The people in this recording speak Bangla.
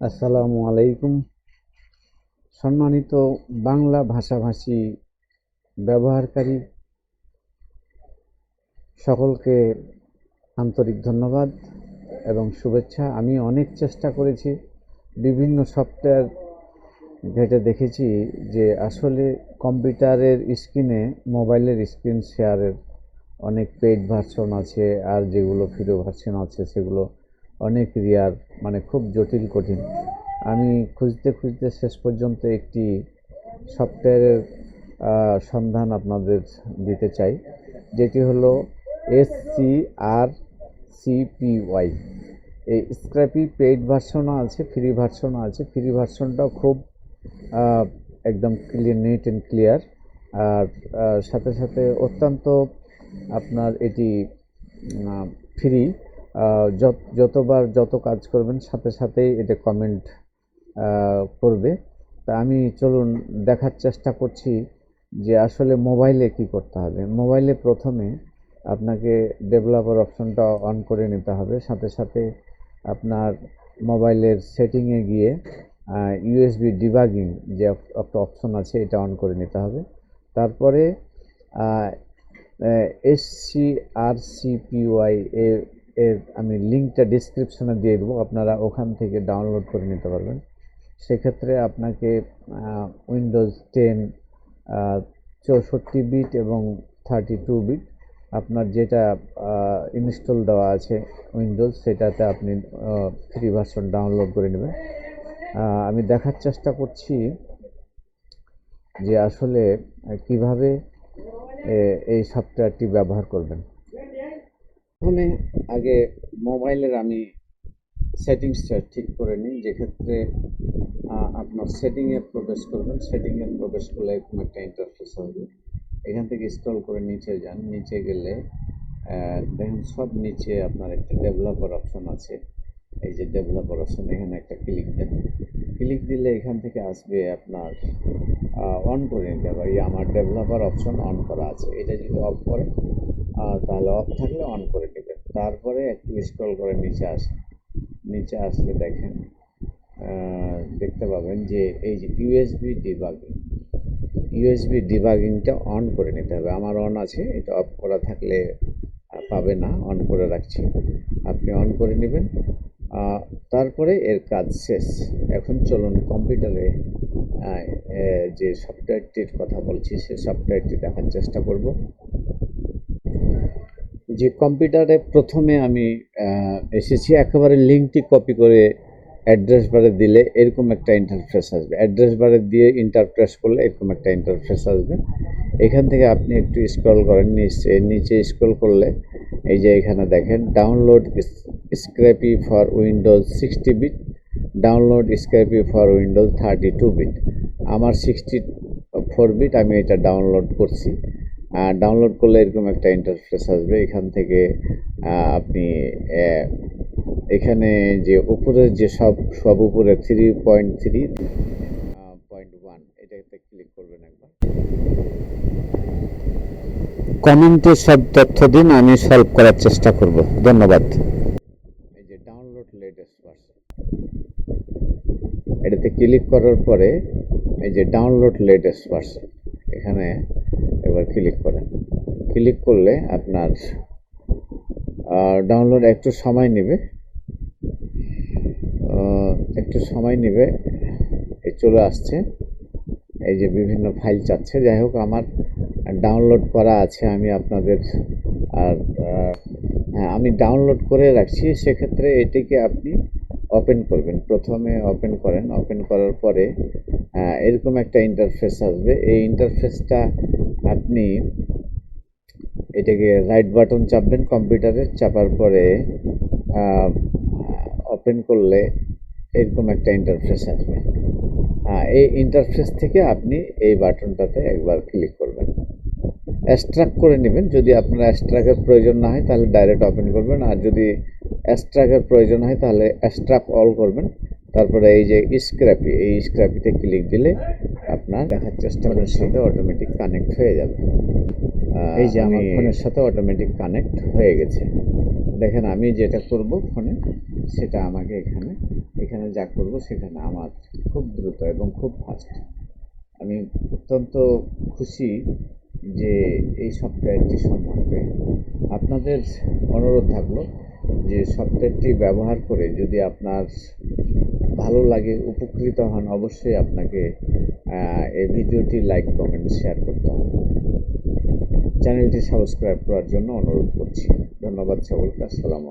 আসসালামু আলাইকুম। সম্মানিত বাংলা ভাষাভাষী ব্যবহারকারী, সকলকে আন্তরিক ধন্যবাদ এবং শুভেচ্ছা। আমি অনেক চেষ্টা করেছি, বিভিন্ন সফটওয়্যার ঘেটে দেখেছি যে আসলে কম্পিউটারের স্ক্রিনে, মোবাইলের স্ক্রিন শেয়ারের অনেক পেইড ভার্সন আছে আর যেগুলো ফ্রি ভার্সন আছে সেগুলো অনেক রিয়ার মানে খুব জটিল, কঠিন। আমি খুঁজতে খুঁজতে শেষ পর্যন্ত একটি সফটওয়্যারের সন্ধান আপনাদের দিতে চাই, যেটি হলো এস সি আর সিপিওয়াই এই স্ক্র্যাপি পেইড ভার্সনও আছে, ফ্রি ভার্সনও আছে। ফ্রি ভার্সনটাও খুব একদম ক্লিয়ার, নিট অ্যান্ড ক্লিয়ার। আর সাথে সাথে অত্যন্ত আপনার এটি ফ্রি। যতবার যত কাজ করবেন, সাথে সাথেই এটা কমেন্ট করবে। তা আমি চলুন দেখার চেষ্টা করছি যে আসলে মোবাইলে কি করতে হবে। মোবাইলে প্রথমে আপনাকে ডেভেলপার অপশনটা অন করে নিতে হবে। সাথে সাথে আপনার মোবাইলের সেটিংয়ে গিয়ে ইউএসবি ডিবাগিং যে একটা অপশন আছে, এটা অন করে নিতে হবে। তারপরে এস সি আর সিপিওয়াই এর আমি লিঙ্কটা ডিসক্রিপশনে দিয়ে দেবো, আপনারা ওখান থেকে ডাউনলোড করে নিতে পারবেন। সেক্ষেত্রে আপনাকে উইন্ডোজ টেন চৌষট্টি বিট এবং থার্টি টু বিট আপনার যেটা ইনস্টল দেওয়া আছে উইন্ডোজ সেটাতে আপনি ফ্রি ভার্সন ডাউনলোড করে নেবেন। আমি দেখার চেষ্টা করছি যে আসলে কীভাবে এই সফটওয়্যারটি ব্যবহার করবেন। প্রথমে আগে মোবাইলের আমি সেটিংসটা ঠিক করে নিই। যেক্ষেত্রে আপনার সেটিংয়ে প্রবেশ করবেন, সেটিংয়ে প্রবেশ করলে এরকম একটা ইন্টারফেস হবে। এখান থেকে স্ক্রল করে নিচে যান। নিচে গেলে দেখেন সব নিচে আপনার একটা ডেভেলপার অপশন আছে। এই যে ডেভেলপার অপশন এখানে একটা ক্লিক দেন। ক্লিক দিলে এখান থেকে আসবে আপনার অন করে নিতে পারি আমার ডেভেলপার অপশন অন করা আছে। এটা যদি অফ করে তাহলে অফ থাকলে অন করে নেবেন তারপরে একটু স্ক্রল করে নিচে আসেন নিচে আসলে দেখেন দেখতে পাবেন যে এই যে ইউএসবি ডিবাগিং ইউএসবি ডিবাগিংটা অন করে নিতে হবে। আমার অন আছে, এটা অফ করা থাকলে পাবে না অন করে রাখছি। আপনি অন করে নেবেন। তারপরে এর কাজ শেষ। এখন চলুন কম্পিউটারে যে সফটওয়্যারটির কথা বলছি, সে সফটওয়্যারটি দেখার চেষ্টা করব। যে কম্পিউটারে প্রথমে আমি এসেছি, একেবারে লিঙ্কটি কপি করে অ্যাড্রেস বারে দিলে এরকম একটা ইন্টারফেস আসবে। অ্যাড্রেস বারে দিয়ে ইন্টারপ্রেস করলে এরকম একটা ইন্টারফেস আসবে। এখান থেকে আপনি একটু স্ক্রল করেন, নিচে নিচে স্ক্রল করলে এই যে এখানে দেখেন download scrcpy for Windows sixty bit download scrcpy for Windows thirty two bit আমার সিক্সটি ফোর বিট আমি এটা ডাউনলোড করছি। ডাউনলোড করলে এরকম একটা ইন্টারফেস আসবে। এখান থেকে আপনি এখানে যে উপরের যে সব সব উপরে three point three point one এটাতে ক্লিক করবেন একবার। কমেন্টে সব তথ্য দিন আমি সলভ করার চেষ্টা করব। ধন্যবাদ। এই যে ডাউনলোড লেটেস্ট ভার্সন এটাতে ক্লিক করার পরে এই যে ডাউনলোড লেটেস্ট ভার্সন এখানে এবার ক্লিক করেন। ক্লিক করলে আপনার ডাউনলোড একটু সময় নেবে। একটু সময় নেবে এই চলে আসছে। এই যে বিভিন্ন ফাইল চাচ্ছে। যাই হোক, আমার ডাউনলোড করা আছে, আমি আপনাদের আর হ্যাঁ আমি ডাউনলোড করে রাখছি। সেক্ষেত্রে এটিকে আপনি ওপেন করবেন। প্রথমে ওপেন করেন। ওপেন করার পরে এরকম একটা ইন্টারফেস আসবে। এই ইন্টারফেসটা আপনি এটাকে রাইট বাটন চাপবেন কম্পিউটারে চাপার পরে ওপেন করলে এরকম একটা ইন্টারফেস আসবে। এই ইন্টারফেস থেকে আপনি এই বাটনটাতে একবার ক্লিক করবেন। অ্যাস্ট্রাক করে নেবেন। যদি আপনার অ্যাস্ট্রাকের প্রয়োজন না হয়, তাহলে ডাইরেক্ট ওপেন করবেন। আর যদি অ্যাস্ট্রাকের প্রয়োজন হয়, তাহলে অ্যাস্ট্রাক অল করবেন। তারপরে এই যে স্ক্র্যাপি এই স্ক্র্যাপিতে ক্লিক দিলে আপনার দেখার চেষ্টা করার সাথে অটোমেটিক কানেক্ট হয়ে যাবে। এই যে আমার ফোনের সাথে অটোমেটিক কানেক্ট হয়ে গেছে। দেখেন আমি যেটা করব ফোনে সেটা আমাকে এখানে এখানে যা করব সেখানে আমার খুব দ্রুত এবং খুব ফাস্ট আমি অত্যন্ত খুশি যে এই সফটওয়্যারটি সম্বন্ধে আপনাদের অনুরোধ থাকল যে সফটওয়্যারটি ব্যবহার করে যদি আপনার ভালো লাগে, উপকৃত হন, অবশ্যই আপনাকে এই ভিডিওটি লাইক কমেন্ট শেয়ার করতে হবে। চ্যানেলটি সাবস্ক্রাইব করার জন্য অনুরোধ করছি। ধন্যবাদ সকলকে, আসসালামু